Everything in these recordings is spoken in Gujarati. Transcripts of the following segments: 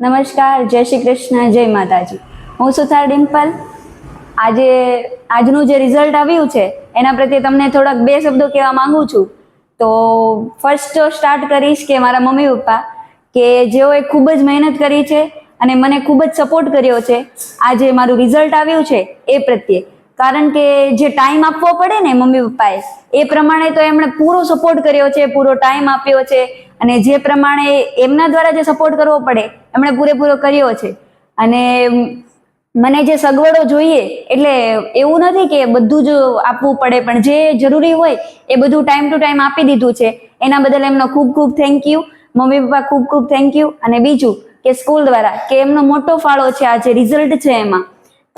નમસ્કાર, જય શ્રી કૃષ્ણ, જય માતાજી. હું સુથાર ડિમ્પલ. આજે, આજનું જે રિઝલ્ટ આવ્યું છે, એના પ્રત્યે તમને થોડાક બે શબ્દો કહેવા માંગુ છું. તો ફર્સ્ટ સ્ટાર્ટ કરીશ કે મારા મમ્મી પપ્પા, કે જેઓએ ખૂબ જ મહેનત કરી છે અને મને ખૂબ જ સપોર્ટ કર્યો છે. આજે મારું રિઝલ્ટ આવ્યું છે એ પ્રત્યે. કારણ કે જે ટાઈમ આપવો પડે ને મમ્મી પપ્પાએ, એ પ્રમાણે તો એમણે પૂરો સપોર્ટ કર્યો છે, પૂરો ટાઈમ આપ્યો છે અને જે પ્રમાણે એમના દ્વારા જે સપોર્ટ કરવો પડે, એમણે પૂરેપૂરો કર્યો છે. અને મને જે સગવડો જોઈએ, એટલે એવું નથી કે બધું જ આપવું પડે, પણ જે જરૂરી હોય, એ બધું ટાઈમ ટુ ટાઈમ આપી દીધું છે. એના બદલ એમનો ખૂબ ખૂબ થેન્ક યુ મમ્મી પપ્પા ખૂબ ખૂબ થેન્ક યુ અને બીજું કે સ્કૂલ દ્વારા, કે એમનો મોટો ફાળો છે, આ જે રિઝલ્ટ છે એમાં.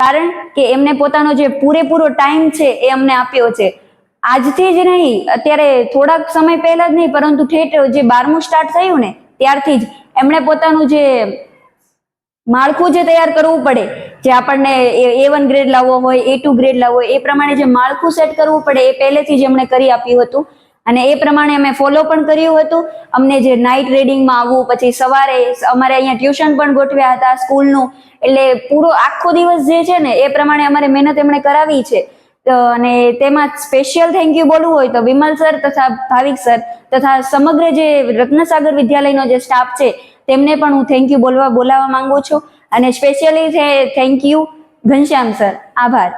કારણ કે એમને પોતાનો જે પૂરેપૂરો ટાઈમ છે એ અમને આપ્યો છે. આજથી જ નહીં, અત્યારે થોડાક સમય પહેલા જ નહીં, પરંતુ થિયેટર જે બારમું સ્ટાર્ટ થયું ને, ત્યારથી જ એમણે પોતાનું જે માળખું જે તૈયાર કરવું પડે, જે આપણને એ વન ગ્રેડ લાવવો હોય એ ટુ ગ્રેડ લાવવો હોય, એ પ્રમાણે જે માળખું સેટ કરવું પડે, એ પહેલેથી જ એમણે કરી આપ્યું હતું. અને એ પ્રમાણે અમે ફોલો પણ કર્યું હતું. અમને જે નાઇટ રીડિંગમાં આવવું, પછી સવારે અમારે અહીંયા ટ્યુશન પણ ગોઠવ્યા હતા સ્કૂલનું. એટલે પૂરો આખો દિવસ જે છે ને, એ પ્રમાણે અમારે મહેનત એમણે કરાવી છે. અને તેમાં સ્પેશિયલ થેન્ક યુ બોલવું હોય તો વિમલ સર તથા ભાવિક સર તથા સમગ્ર જે રત્નસાગર વિદ્યાલયનો જે સ્ટાફ છે, તેમને પણ હું થેન્ક યુ બોલવા બોલાવવા માંગુ છું. અને specially thank you Ghanshyam sir આભાર.